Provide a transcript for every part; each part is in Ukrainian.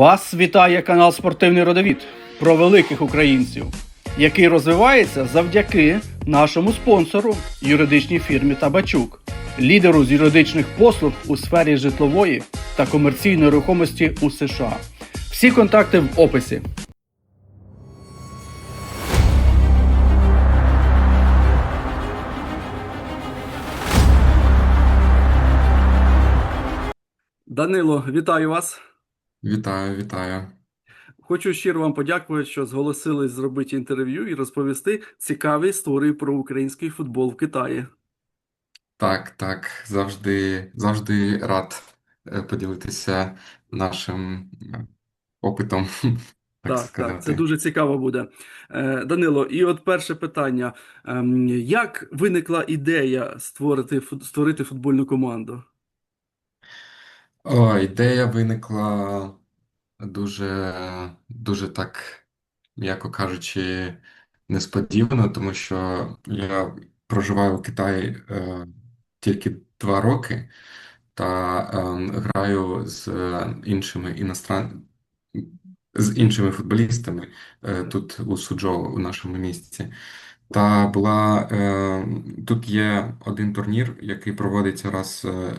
Вас вітає канал Спортивний Родовід про великих українців, який розвивається завдяки нашому спонсору юридичній фірмі Табачук, лідеру з юридичних послуг у сфері житлової та комерційної рухомості у США. Всі контакти в описі. Данило, вітаю вас. Вітаю, вітаю. Хочу щиро вам подякувати, що зголосились зробити інтерв'ю і розповісти цікаві історії про український футбол в Китаї. Так, так, завжди, завжди рад е, поділитися нашим е, опитом, так Так, так, це сказати. дуже цікаво буде. Е, Данило, і от перше питання. Ем, Як виникла ідея створити, фут- створити футбольну команду? О, ідея виникла дуже, дуже так, м'яко кажучи, несподівано, тому що я проживаю у Китаї е, тільки два роки та е, граю з іншими іностран... з іншими футболістами е, тут у Суджоу, у нашому місті. Та була е, тут є один турнір, який проводиться раз е,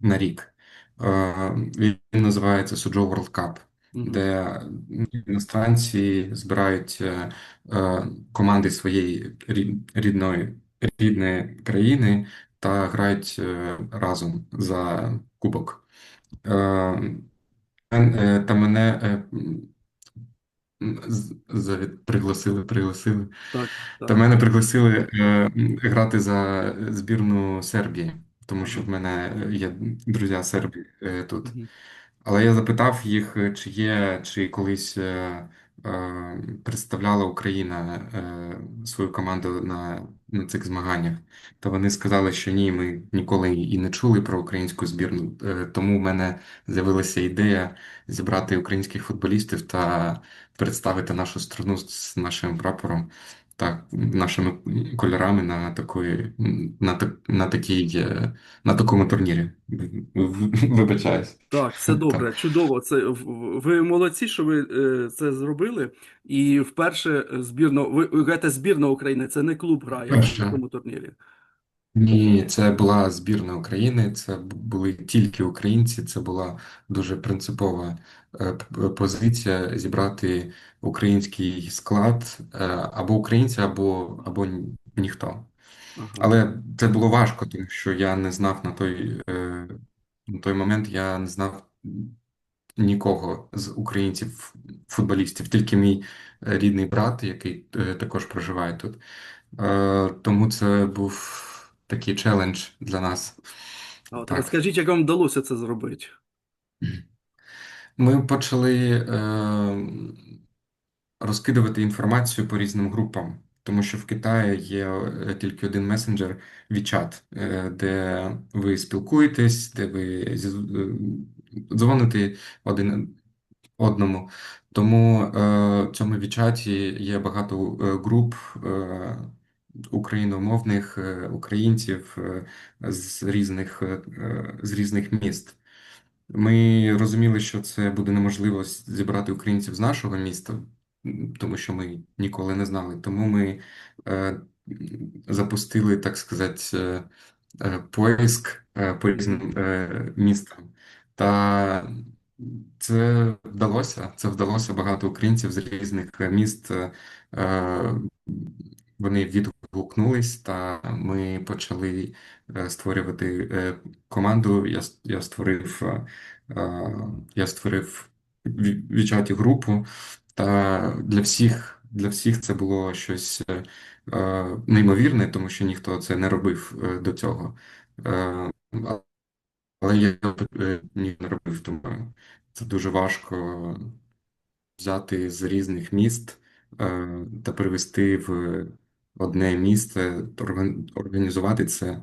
на рік. Е, Він називається Суджоу World Cup, Мгм. де іностранці збирають е, е, команди своєї рідної рідної країни та грають разом за кубок. Та мене пригласили, пригласили. Так, Та мене пригласили грати за збірну Сербії, тому що в мене є друзі серби е, тут. Але я запитав їх, е, чи є, чи колись е, е, представляла Україна е, свою команду на, на цих змаганнях. Та вони сказали, що ні, ми ніколи і не чули про українську збірну. Е, тому в мене з'явилася ідея зібрати українських футболістів та представити нашу страну з нашим прапором. Так, нашими кольорами на такої, на, так- на такій, е, на такому турнірі. Вибачаюсь. Так, все добре, Так. чудово. Це ви молодці, що ви е, це зробили. І вперше збірно ви ви кажете, збірна України, це не клуб грає на такому турнірі. Ні, це була збірна України, це були тільки українці, це була дуже принципова е, п- позиція зібрати український склад е, або українці, або, або ні- ніхто. Ага. Але це було важко, тому що я не знав на той, е, на той момент, я не знав нікого з українців, футболістів, тільки мій е, рідний брат, який е, також проживає тут. Е, Тому це був такий челендж для нас. От Так. розкажіть, як вам вдалося це зробити? Ми почали е, розкидувати інформацію по різним групам, тому що в Китаї є е, тільки один месенджер WeChat, е, де ви спілкуєтесь, де ви е, дзвоните один одному. Тому е, в цьому WeChat є багато е, груп е, україномовних е, українців е, з різних, е, з різних міст. Ми розуміли, що це буде неможливо зібрати українців з нашого міста, тому що ми ніколи не знали. Тому ми е, запустили, так сказати, е, поиск е, по різним е, містам. Та це вдалося. Це вдалося багато українців з різних міст. е, Вони відгукнулись, та ми почали е, створювати е, команду. Я, я створив, е, я створив в в групу, та для всіх, для всіх це було щось неймовірне, тому що ніхто це не робив до цього. Але я ні, не робив, тому це дуже важко взяти з різних міст та перевести в одне місце, організувати це.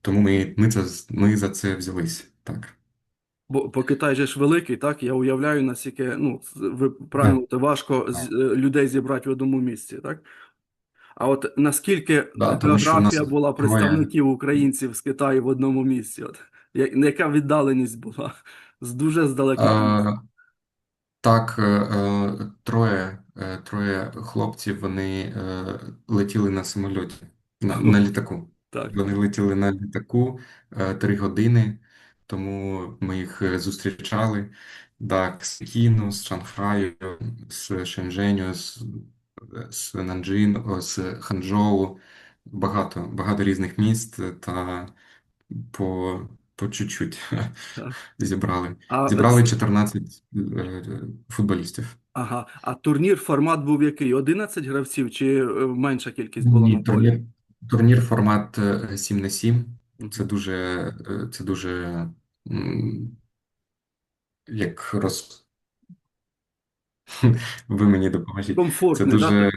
Тому ми, ми, це, ми за це взялись. Так. Бо, бо Китай же ж великий, так? Я уявляю, наскільки, ну, ви правильно, говорите, важко з, е, людей зібрати в одному місці, так? А от наскільки нас географія була представників українців з Китаю в одному місці? От, яка віддаленість була? З дуже з далеких. Е, Так, е, е, троє, троє хлопців вони е, летіли на самольоті, на, на літаку. Так, Вони летіли на літаку е, три години, тому ми їх е, зустрічали. Так, з Пекіну, з Шанхаю, з Шенженю, з, з Нанджин, з Ханчжоу. Багато, багато різних міст та по, по чуть-чуть зібрали. А, Зібрали ц- 14 е, футболістів. Ага. а турнір формат був який? 11 гравців чи е, менша кількість була Ні, на полі? турнір, турнір формат е, 7 на 7. Це дуже, е, це дуже м, як роз... Ви мені допоможіть. Це Комфортний, да? дуже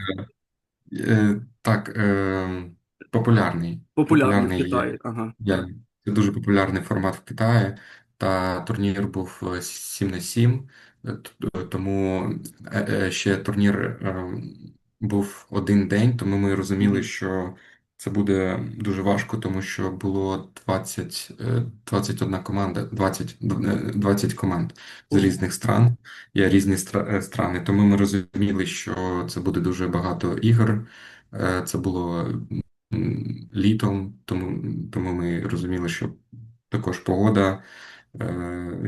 е, так е, популярний. Популярний в Популярний є. Китаї. Ага. Я, це дуже популярний формат в Китаї, та турнір був е, 7 на 7, е, е, тому е, е, ще турнір е, був один день, тому ми розуміли, що це буде дуже важко, тому що було 20, е, 21 команда, 20, е, 20 команд з різних стран, є різні стра- е, страни, тому ми розуміли, що це буде дуже багато ігор. Е, Це було літом, тому, тому ми розуміли, що також погода, е,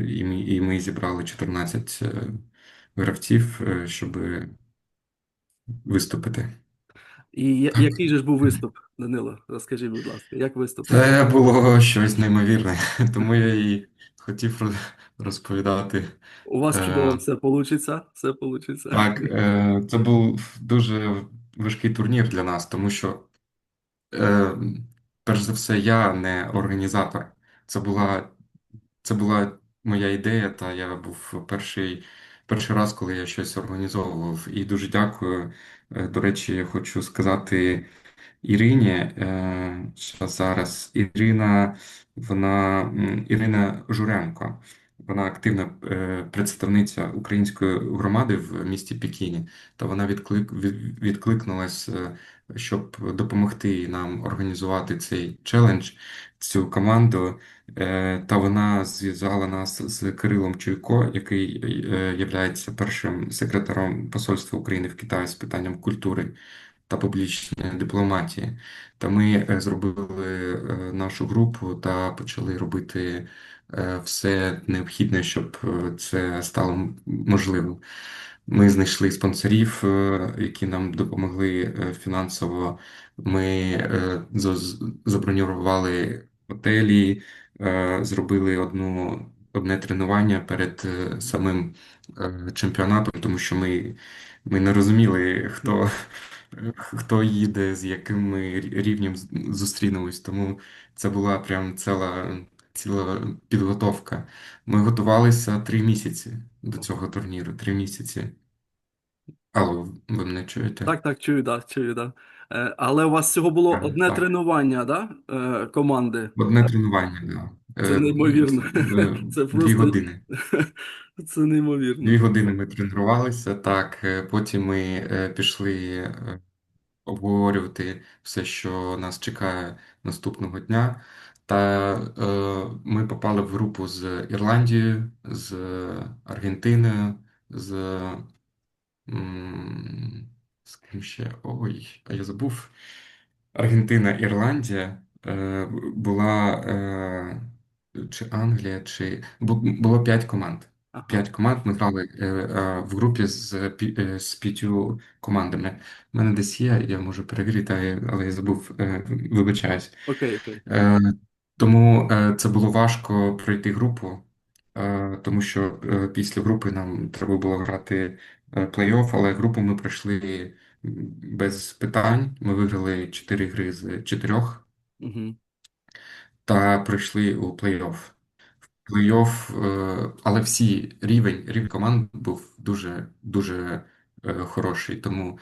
і ми, і ми зібрали 14 е, гравців, е, щоб виступити. І який же ж був виступ, Данило? Розкажи, будь ласка, як виступив? Це було щось неймовірне, тому я і хотів розповідати. У вас Е, чудово все получиться, все получиться. Так, е, це був дуже важкий турнір для нас, тому що Е, перш за все, я не організатор. Це була, це була моя ідея, та я був перший, перший раз, коли я щось організовував. І дуже дякую. Е, До речі, хочу сказати Ірині, е, що зараз Ірина, вона Ірина Журенко. Вона активна е, представниця української громади в місті Пекіні, та вона відклик, відкликнулась, е, щоб допомогти нам організувати цей челендж, цю команду. Е, Та вона зв'язала нас з Кирилом Чуйко, який є першим секретарем Посольства України в Китаї з питанням культури та публічної дипломатії. Та ми зробили нашу групу та почали робити все необхідне, щоб е, це стало можливим. Ми знайшли спонсорів, е, які нам допомогли е, фінансово. Ми е, забронювали готелі, е, зробили одну. Одне тренування перед е, самим е, чемпіонатом, тому що ми, ми не розуміли, хто, хто їде, з яким ми рівнем зустрінемось. Тому це була прям ціла, ціла підготовка. Ми готувалися три місяці до цього турніру. Три місяці. Алло, ви мене чуєте? Так, так, чую, да, чую, да. Е, Але у вас всього було Так, одне так. тренування, да? е, Команди. Одне тренування, да. Це Е, неймовірно. е, Це Дві просто години. це неймовірно. Дві години ми тренувалися, так. е, Потім ми е, пішли е, обговорювати все, що нас чекає наступного дня. Та е, ми попали в групу з Ірландією, з Аргентиною, з, м, з ким ще? Ой, а я забув. Аргентина, Ірландія е, була е, чи Англія, чи бу- було п'ять команд. П'ять команд ми грали е, е, в групі з, пі- е, з п'ятью командами. У мене десь є, я можу перевірити, але я забув, е, вибачаюсь. Окей, окей. Е, Тому е, це було важко пройти групу, е, тому що е, після групи нам треба було грати е, плей-офф, але групу ми пройшли без питань. Ми виграли 4 гри з 4 Угу. та пройшли у плей-офф. Плей-офф, е, але всі рівень, рівень команд був дуже дуже е, хороший, тому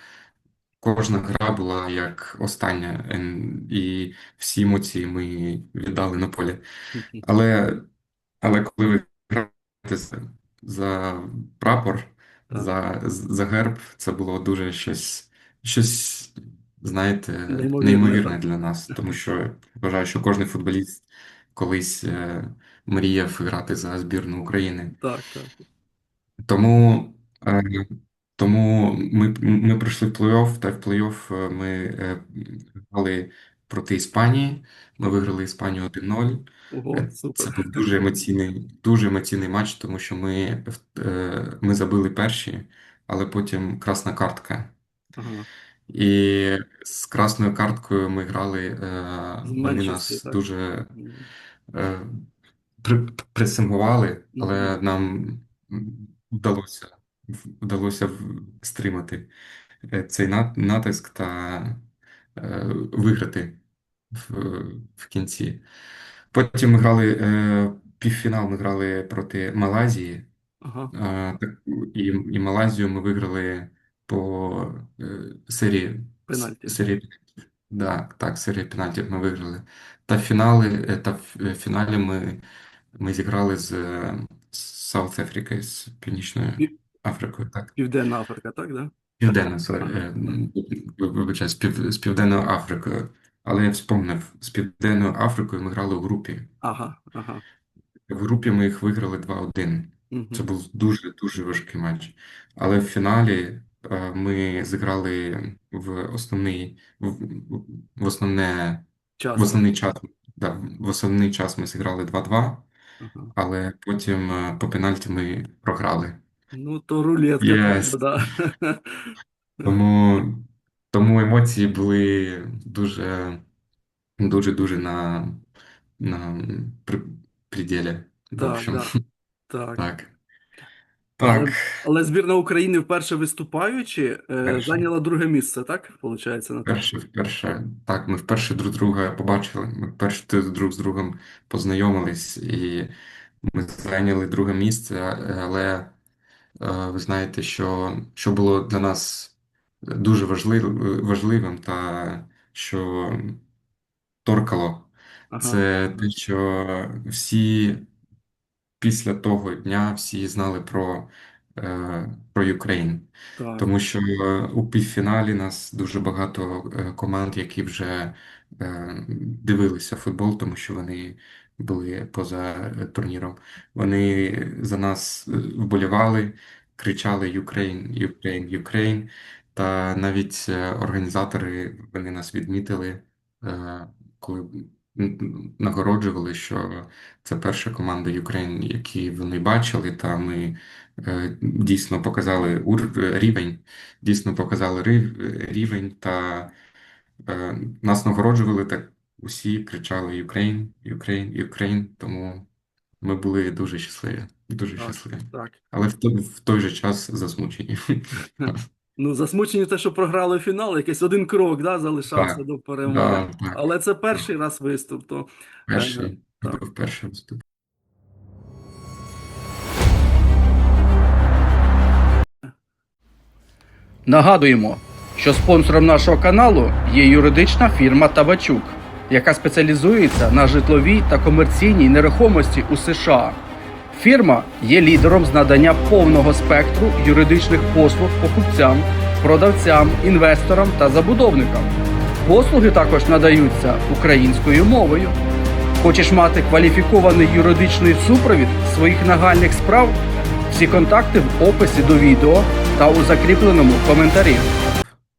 кожна гра була як остання, ем, і всі емоції ми віддали на полі. Але, але коли ви граєте за, прапор, за, за герб, це було дуже щось, щось, знаєте, Неймовірне, неймовірне для нас, тому що я вважаю, що кожен футболіст колись е, мріяв грати за збірну України. Так, так. Тому Е, Тому ми, ми пройшли в плей-офф, та в плей-офф е, ми е, грали проти Іспанії. Ми виграли Іспанію 1-0. Ого, Е, Це був дуже емоційний, дуже емоційний матч, тому що ми, ми забили перші, але потім красна картка. Ага. І з красною карткою ми грали. Вони нас так? дуже е, пресингували, але нам вдалося, вдалося стримати е, цей натиск та е, виграти в, в кінці. Потім ми грали е, півфінал, ми грали проти Малайзії. Ага. І, і Малайзію ми виграли по серії Пенальті. серії Да, так, серію пенальтів ми виграли. Та фінали, та в фіналі ми, ми зіграли з South Africa, з Північною Пів- Африкою, так? Південна Африка, так, да? Південна, е, вибачаю, з, пів, з Південною Африкою. Але я вспомнив, з Південною Африкою ми грали у групі. Ага, ага. В групі ми їх виграли 2-1. Це був дуже-дуже важкий матч. Але в фіналі е, ми зіграли в основний, в, в основне Час. В основний час, да, в основний час ми зіграли 2-2, Ага. але потім е, по пенальті ми програли. Ну, то рулетка, Єс. правда, да. Тому, тому емоції були дуже, дуже, дуже на, на при, пределі. В Так, общем, да. Так. так. Але, Так, але збірна України вперше виступаючи, е, Перше. зайняла друге місце, так? Получається, на вперше, вперше, так, ми вперше друг друга побачили, ми вперше друг з другом познайомились, і ми зайняли друге місце, але Ви знаєте, що, що було для нас дуже важлив, важливим та що торкало, Ага, це те, що всі після того дня всі знали про, е, про Україну. так. Тому що у півфіналі нас дуже багато е, команд, які вже е, дивилися футбол, тому що вони були поза е, турніром. Вони за нас е, вболівали, кричали Ukraine, Ukraine, Ukraine. Та навіть е, організатори вони нас відмітили, е, коли нагороджували, що це перша команда Ukraine, які вони бачили, та ми е, дійсно показали рівень, дійсно показали рівень, та е, нас нагороджували так. Усі кричали Ukraine, Ukraine, Ukraine, тому ми були дуже щасливі, дуже Так, щасливі. так. Але в той, в той же час засмучені. Ну, засмучені те, що програли фінал, якийсь один крок, да, залишався Так, до перемоги. да, так. Але це перший раз виступ, то Перший, так. був перший виступ. Нагадуємо, що спонсором нашого каналу є юридична фірма Табачук, яка спеціалізується на житловій та комерційній нерухомості у США. Фірма є лідером з надання повного спектру юридичних послуг покупцям, продавцям, інвесторам та забудовникам. Послуги також надаються українською мовою. Хочеш мати кваліфікований юридичний супровід своїх нагальних справ? Всі контакти в описі до відео та у закріпленому коментарі.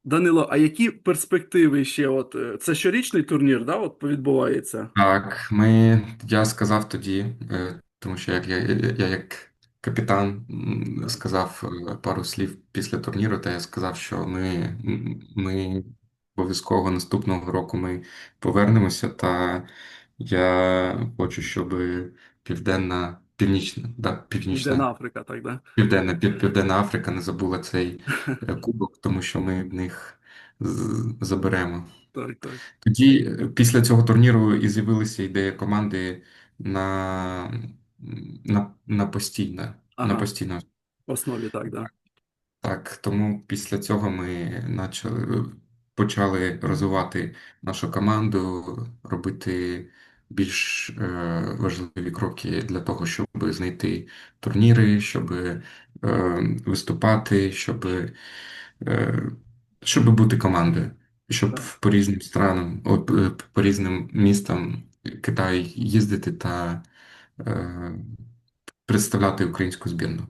Данило, а які перспективи ще? От е, це щорічний турнір, да, от відбувається? Так, ми, я сказав тоді, е, тому що як я, я, як капітан сказав е, пару слів після турніру, та я сказав, що ми, ми обов'язково наступного року ми повернемося, та я хочу, щоб Південна, Північна, да, Північна, Південна Африка, так, да? Південна, Пів- Південна Африка не забула цей е, кубок, тому що ми в них з- заберемо. Так, так. Тоді, е, після цього турніру, і з'явилася ідея команди на, на, на постійне, на Ага. постійно. В основі, так, да. Так, тому після цього ми почали, почали розвивати нашу команду, робити більш е, важливі кроки для того, щоб знайти турніри, щоб е, виступати, щоб, е, щоб бути командою, щоб по різним странам, е, по різним містам Китаю їздити та е, представляти українську збірну.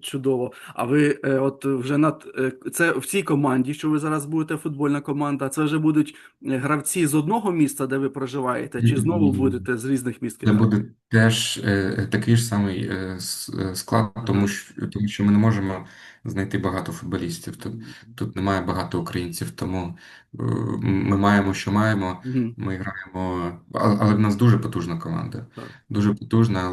Чудово. А ви е, от вже над е, це в цій команді, що ви зараз будете футбольна команда, це вже будуть е, гравці з одного міста, де ви проживаєте, чи знову будете з різних міст Це буде теж е, такий ж самий е, е, склад, тому що, тому що ми не можемо знайти багато футболістів. Тут, тут немає багато українців, тому е, ми маємо, що маємо. Ми граємо, але, але в нас дуже потужна команда. Дуже потужна,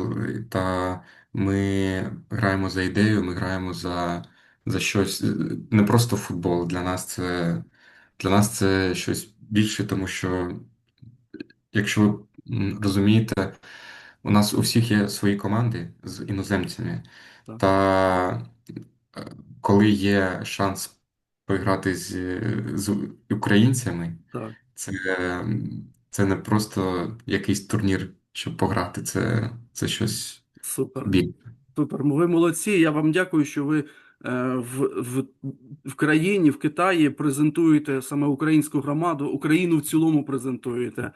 та ми граємо за ідею, ми граємо за, за щось, е, не просто футбол. Для нас це, для нас це щось більше, тому що якщо ви розумієте, у нас у всіх є свої команди з іноземцями, Так. та е, коли є шанс поіграти з, з українцями, Так, це, це не просто якийсь турнір, щоб пограти, це, це щось супер. Супер, ви молодці. Я вам дякую, що ви е, в, в, в країні, в Китаї презентуєте саме українську громаду, Україну в цілому презентуєте.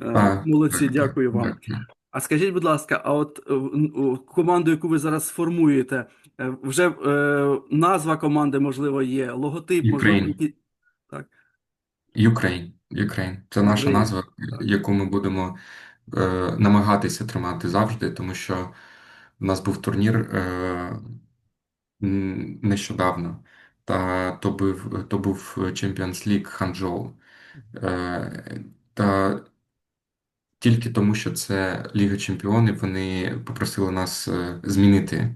Е, Молодці, так, так, дякую вам. дякую. А скажіть, будь ласка, а от е, команду, яку ви зараз формуєте, е, вже е, назва команди, можливо, є, логотип, можливо, Ukraine. які... Так, Ukraine. Ukraine. Це наша Ukraine. назва, Так. яку ми будемо е, намагатися тримати завжди, тому що в нас був турнір е, нещодавно, та то був, то був Champions League Ханчжоу. Е, та тільки тому, що це Ліга Чемпіонів, вони попросили нас е, змінити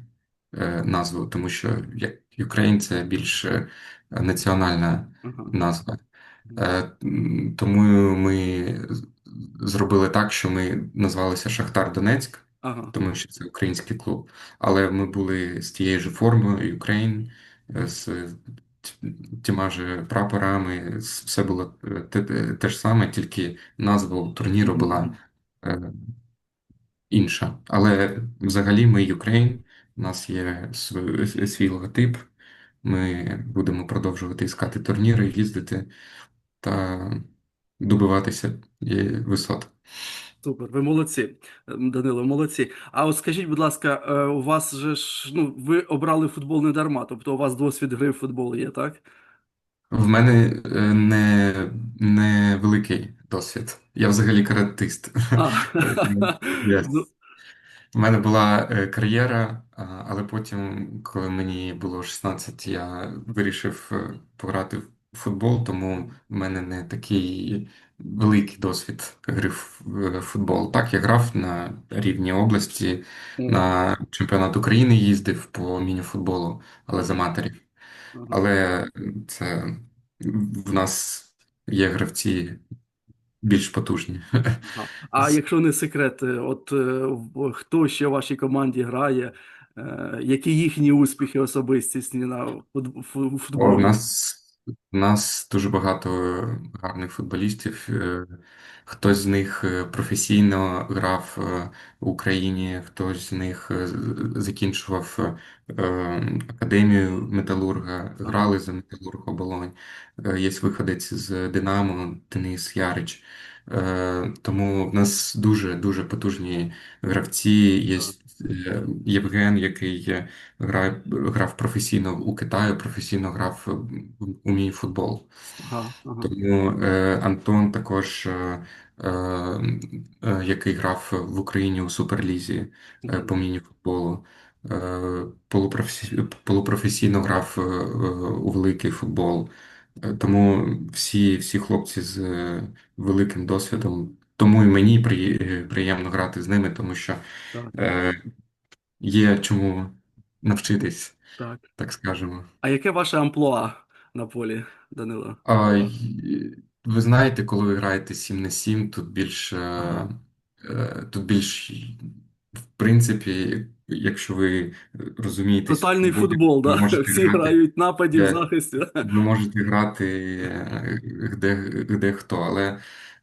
е, назву, тому що як Ukraine це більш е, національна назва. Е, Тому ми зробили так, що ми назвалися Шахтар Донецьк, ага, тому що це український клуб. Але ми були з тією ж формою Ukraine, е, з тіма ж прапорами, з- все було те, те- те ж саме, тільки назва турніру була е, інша. Але взагалі ми Ukraine, у нас є свій, свій логотип. Ми будемо продовжувати іскати турніри, їздити та добиватися е, висот. Супер, ви молодці, ем, Данило, молодці. А от скажіть, будь ласка, е, у вас же ж, ну, ви обрали футбол не дарма, тобто у вас досвід гри в футбол є, так? В мене е, не, не великий досвід. Я взагалі каратист. Yes. ну, У мене була е, кар'єра, але потім, коли мені було 16, я вирішив е, пограти в футбол, тому в мене не такий великий досвід гри в в футбол. Так, я грав на рівні області, на чемпіонат України їздив по міні-футболу, але з аматорів. ага. Але це в нас є гравці більш потужні. А якщо не секрет, е, от е, в- хто ще в вашій команді грає, е, які їхні успіхи особистісні на фут- фу- О, в футболі? нас, в нас дуже багато гарних футболістів. Е, Хтось з них е, професійно грав е, в Україні, хтось з них закінчував академію металурга, грали за металург Оболонь. Є виходець з Динамо, Денис Ярич. Тому в нас дуже дуже потужні гравці. Є Євген, який грав професійно у Китаї, професійно грав у мій футбол. Ага, ага. Тому е, Антон також, е, е, е, який грав в Україні у Суперлізі е, по міні-футболу, е, полупрофесі... полупрофесійно грав е, у великий футбол. Е, Тому всі, всі хлопці з е, великим досвідом. Тому і мені при- приємно грати з ними, тому що Так, е, є чому навчитись, так. так скажемо. А яке ваше амплуа на полі, Данило? А, й- ви знаєте, коли ви граєте 7 на 7, тут більш, е, Ага. е, тут більш, в принципі, якщо ви розумієтесь в Тотальний футболі, футбол, ви да? можете Всі грати, грають в нападі, в Е, захисті. ви можете грати е, де, де хто, але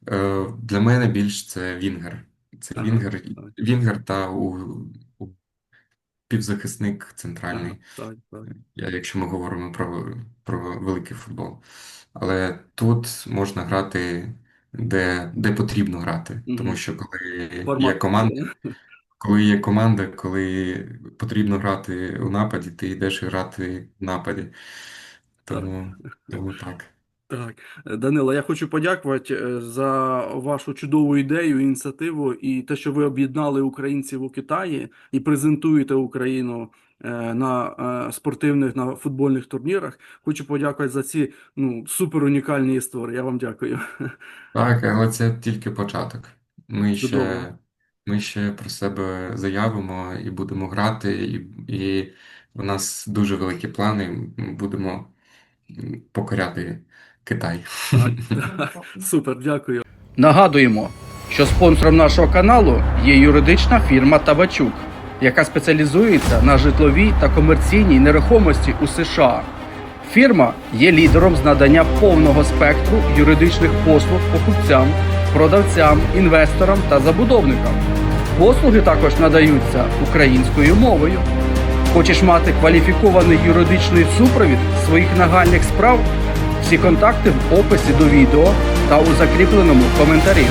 е, для мене більш це Вінгер. Це Ага, Вінгер. Вінгер та у, у півзахисник центральний. так, так. Я- якщо ми говоримо про, про великий футбол. Але тут можна грати де, де потрібно грати. Тому що коли є Формат такий, команда. Коли є команда, коли потрібно грати у нападі, ти йдеш грати в нападі. Тому, тому так. Так, Данило, я хочу подякувати е, за вашу чудову ідею, ініціативу і те, що ви об'єднали українців у Китаї і презентуєте Україну е, на е, спортивних на футбольних турнірах. Хочу подякувати за ці ну супер унікальні історії. Я вам дякую. Так, але це тільки початок. Ми Чудово. ще, ми ще про себе заявимо і будемо грати, і, і у нас дуже великі плани. Будемо покоряти Китай. Супер, дякую. Нагадуємо, що спонсором нашого каналу є юридична фірма Табачук, яка спеціалізується на житловій та комерційній нерухомості у США. Фірма є лідером з надання повного спектру юридичних послуг покупцям, продавцям, інвесторам та забудовникам. Послуги також надаються українською мовою. Хочеш мати кваліфікований юридичний супровід своїх нагальних справ? Всі контакти в описі до відео та у закріпленому коментарі.